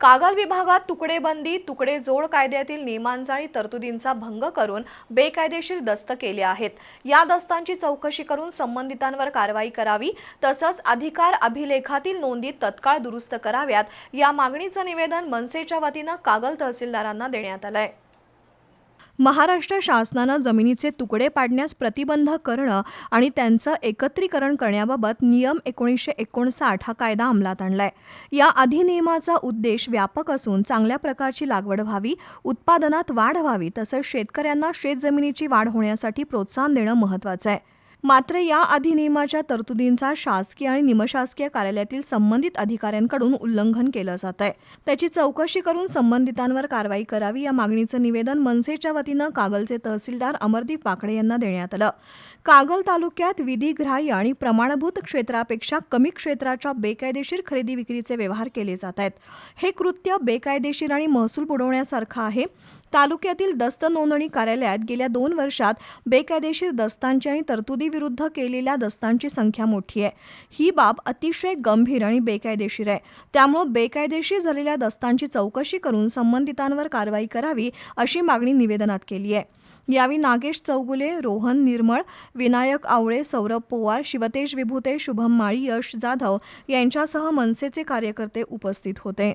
कागल विभागात तुकडेबंदी तुकडे जोड कायद्यातील नियमांचा आणि तरतुदींचा भंग करून बेकायदेशीर दस्त केले आहेत. या दस्तांची चौकशी करून संबंधितांवर कारवाई करावी तसंच अधिकार अभिलेखातील नोंदी तत्काळ दुरुस्त कराव्यात या मागणीचं निवेदन मनसेच्या वतीनं कागल तहसीलदारांना देण्यात आलं आहे महाराष्ट्र शासनानं जमिनीचे तुकडे पाडण्यास प्रतिबंध करणं आणि त्यांचं एकत्रीकरण करण्याबाबत नियम एकोणीसशे एकोणसाठ हा कायदा अंमलात आणलाय. या अधिनियमाचा उद्देश व्यापक असून चांगल्या प्रकारची लागवड व्हावी उत्पादनात वाढ व्हावी तसंच शेतकऱ्यांना शेतजमिनीची वाढ होण्यासाठी प्रोत्साहन देणं महत्त्वाचं आहे. मात्र या अधिनियमाच्या तरतुदींचा शासकीय आणि निमशासकीय कार्यालयातील संबंधित अधिकाऱ्यांकडून उल्लंघन केलं जात आहे. त्याची चौकशी करून संबंधितांवर कारवाई करावी या मागणीचं निवेदन मनसेच्या वतीनं कागलचे तहसीलदार अमरदीप पाकडे यांना देण्यात आलं. कागल तालुक्यात विधिग्राह्य आणि प्रमाणभूत क्षेत्रापेक्षा कमी क्षेत्राच्या बेकायदेशीर खरेदी विक्रीचे व्यवहार केले जात आहेत. हे कृत्य बेकायदेशीर आणि महसूल बुडवण्यासारखं आहे. तालुक्यातील दस्त नोंदणी कार्यालयात गेल्या दोन वर्षात बेकायदेशीर दस्तांची आणि तरतुदीविरुद्ध केलेल्या दस्तांची संख्या मोठी आहे. ही बाब अतिशय गंभीर आणि बेकायदेशीर आहे. त्यामुळं बेकायदेशीर झालेल्या दस्तांची चौकशी करून संबंधितांवर कारवाई करावी अशी मागणी निवेदनात केली आहे. यावेळी नागेश चौगुले रोहन निर्मळ विनायक आवळे सौरभ पोवार शिवतेश विभूते शुभम माळी यश जाधव यांच्यासह मनसेचे कार्यकर्ते उपस्थित होते.